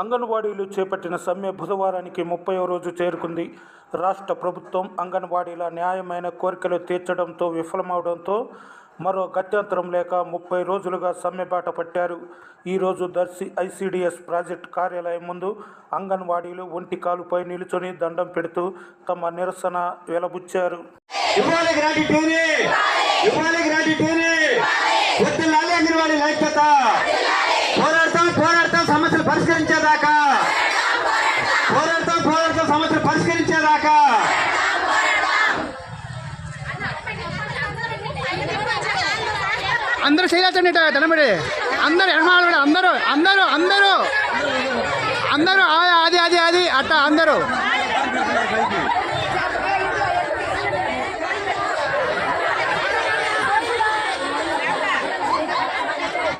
అంగన్వాడీలు చేపట్టిన సమ్మె బుధవారానికి ముప్పైవ రోజు చేరుకుంది. రాష్ట్ర ప్రభుత్వం అంగన్వాడీల న్యాయమైన కోరికలు తీర్చడంతో విఫలమవడంతో మరో గత్యంతరం లేక ముప్పై రోజులుగా సమ్మె బాట పట్టారు. ఈరోజు దర్శి ఐసిడిఎస్ ప్రాజెక్ట్ కార్యాలయం ముందు అంగన్వాడీలు ఒంటి కాలుపై నిలుచొని దండం పెడుతూ తమ నిరసన వెలబుచ్చారు. పోరాడతాం సమస్యలు పరిష్కరించేదాకా. పోరాడతాం పోరాడతాం సమస్యలు పరిష్కరించేదాకా. అందరూ చేయాల్సండి తనబడి నిలబడి అందరు ఎడమాలు అందరూ అందరూ అందరూ అందరూ అది అది అది అట్ట అందరూ.